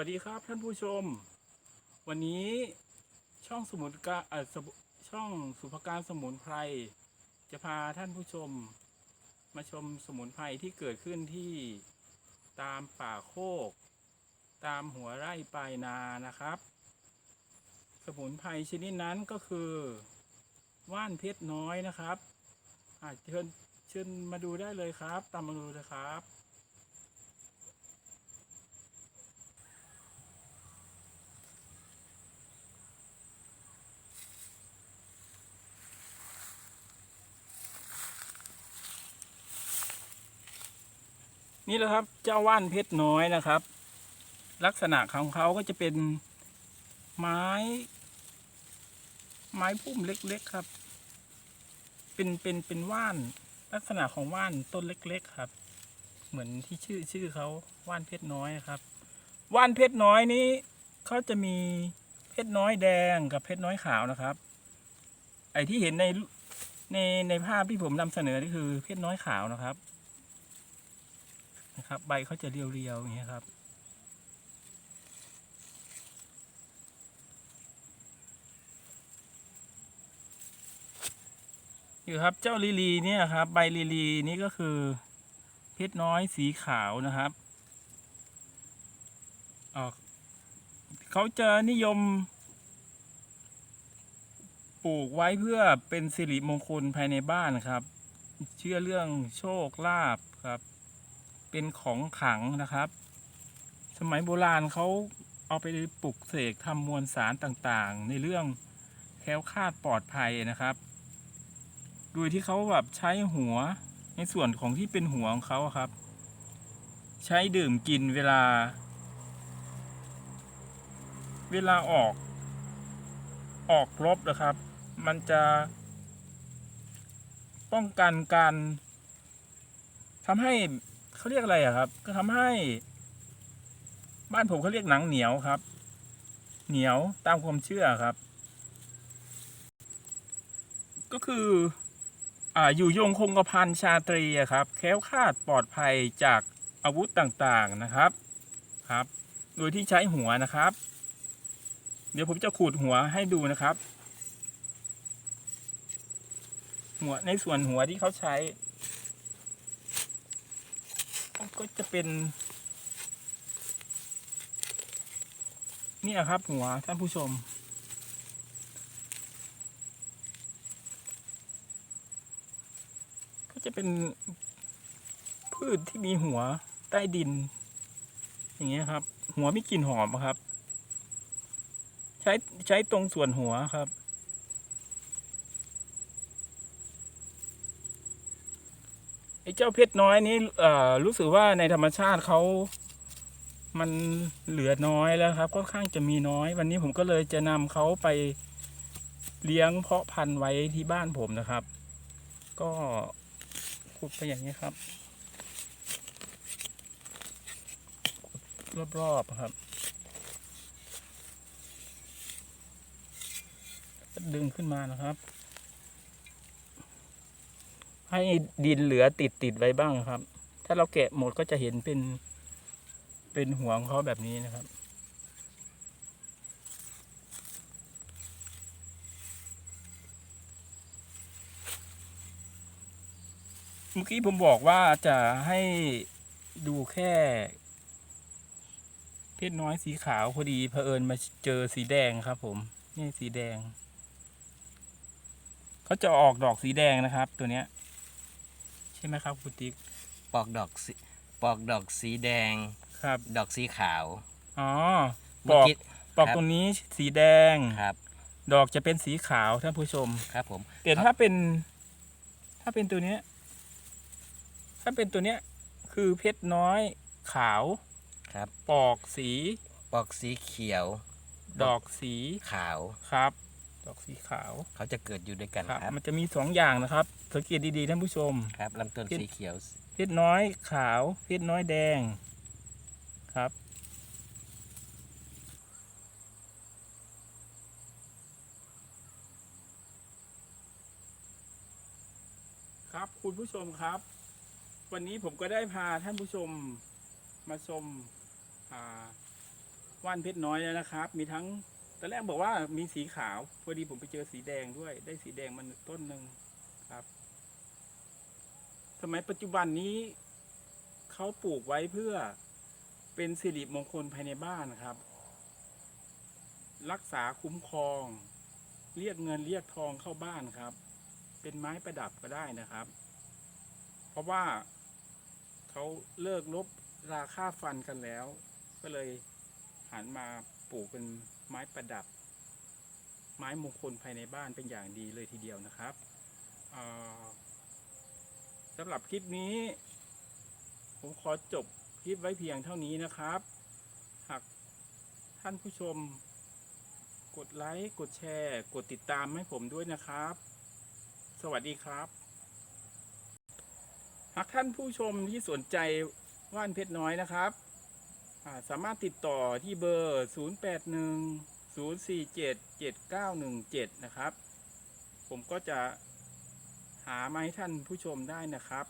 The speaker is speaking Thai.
วัสดีครับท่านผู้ชม วันนี้ช่องสมุนกาเอ่อสมุช่องสุภการสมุนไพรจะพาท่านผู้ชม มาชมสมุนไพรที่เกิดขึ้นที่ตามป่าโคก ตามหัวไร่ปลายนานะครับ สมุนไพรชนิดนั้นก็คือว่านเพชรน้อยนะครับอะเชิญเชิญมาดูได้เลยครับ ตามมาดูเลยครับ นี่แหละครับเจ้าว่านเพชรน้อยนะครับ ลักษณะของเขาก็จะเป็นไม้ ไม้พุ่มเล็กๆครับ เป็นเป็นเป็นว่าน ลักษณะของว่านต้นเล็ก ๆครับ เหมือนที่ชื่อชื่อเขาว่านเพชรน้อยครับ ว่านเพชรน้อยนี้เขาจะมีเพชรน้อยแดงกับเพชรน้อยขาวนะครับ ไอที่เห็นในในในภาพที่ผมนำเสนอนี่คือเพชรน้อยขาวนะครับ นะครับ ใบเขาจะเรียวๆอย่างเงี้ยครับ อยู่ครับเจ้าลีลีเนี่ยครับ ใบลีลีนี่ก็คือ เพชรน้อยสีขาวนะครับออกเขาจะนิยม ปลูกไว้เพื่อเป็นสิริมงคลภายในบ้านครับ เชื่อเรื่องโชคลาภครับ เป็นของขังนะครับ สมัยโบราณเขาเอาไปปลุกเสกทำมวลสารต่างๆ ในเรื่องแคล้วคลาดปลอดภัยนะครับ โดยที่เขาแบบใช้หัวในส่วนของที่เป็นหัวของเขาครับ ใช้ดื่มกินเวลา เวลาออก ออกรบนะครับ มันจะ ป้องกันการทำให้ เขาเรียกอะไรอะครับ ก็ทำให้ บ้านผมเขาเรียกหนังเหนียวครับ เหนียวตามความเชื่อครับ ก็คืออ่าอยู่ยงคงกระพันชาตรีครับ แค้วคาดปลอดภัยจากอาวุธต่างๆนะครับครับ โดยที่ใช้หัวนะครับ เดี๋ยวผมจะขูดหัวให้ดูนะครับ หัวในส่วนหัวที่เขาใช้ ก็จะเป็น เนี่ยครับหัวท่านผู้ชม ก็จะเป็นพืชที่มีหัวใต้ดิน อย่างเงี้ยครับ หัวมีกลิ่นหอมครับ ใช้ใช้ตรงส่วนหัวครับ ไอ้เจ้าเพชรน้อยนี้รู้สึกว่าในธรรมชาติเขามันเหลือน้อยแล้วครับค่อนข้างจะมีน้อย วันนี้ผมก็เลยจะนำเขาไปเลี้ยงเพาะพันธุ์ไว้ที่บ้านผมนะครับ ก็ขุดไปอย่างนี้ครับรอบๆครับ ดึงขึ้นมานะครับ ให้ดินเหลือติดติดๆไว้บ้างครับ ถ้าเราแกะหมดก็จะเห็นเป็นเป็นหัวของเขาแบบนี้นะครับ เมื่อกี้ผมบอกว่าจะให้ดูแค่เพชรน้อยสีขาวพอดีเผอิญมาเจอสีแดงครับผม นี่สีแดง เขาจะออกดอกสีแดงนะครับ ตัวเนี้ย ใช่ไหมครับคุณติ๊กปอกดอกสีปอกดอกสีแดง ครับดอกสีขาวอ๋อปเมื่ออกกี้ปอกครับ ตรงนี้สีแดง ครับดอกจะเป็นสีขาวท่านผู้ชม ครับผมแต่ถ้าเป็น ถ้าเป็นตัวเนี้ย ถ้าเป็นตัวเนี้ย คือเพชรน้อยขาวครับปอกสี ปอกสีเขียวดอกสีขาว ครับ ดอกสีขาวเขาจะเกิดอยู่ด้วยกันครับ ครับ มันจะมีสองอย่างนะครับ สังเกตดีๆท่านผู้ชม ครับลำต้นเป็นสีเขียว เพชรน้อยขาว เพชรน้อยแดง ครับ ครับคุณผู้ชมครับ วันนี้ผมก็ได้พาท่านผู้ชมมาชมอ่าว่านเพชรน้อยแล้วนะครับ มีทั้ง ตอนแรกบอกว่ามีสีขาวพอดีผมไปเจอสีแดงด้วย ได้สีแดงมันต้นหนึ่งครับ สมัยปัจจุบันนี้เขาปลูกไว้เพื่อเป็นสิริมงคลภายในบ้านครับ รักษาคุ้มครอง เรียกเงินเรียกทองเข้าบ้านครับ เป็นไม้ประดับก็ได้นะครับ เพราะว่าเขาเลิกลบราค่าฟันกันแล้ว ก็เลยหันมาปลูกเป็น ไม้ประดับ ไม้มงคลภายในบ้านเป็นอย่างดีเลยทีเดียวนะครับสำหรับคลิปนี้ ผมขอจบคลิปไว้เพียงเท่านี้นะครับ หากท่านผู้ชม กดไลค์กดแชร์ กดติดตามให้ผมด้วยนะครับ สวัสดีครับ หากท่านผู้ชมที่สนใจว่านเพชรน้อยนะครับ สามารถติดต่อที่เบอร์ 0810477917 นะครับ ผมก็จะหามาให้ท่านผู้ชมได้นะครับ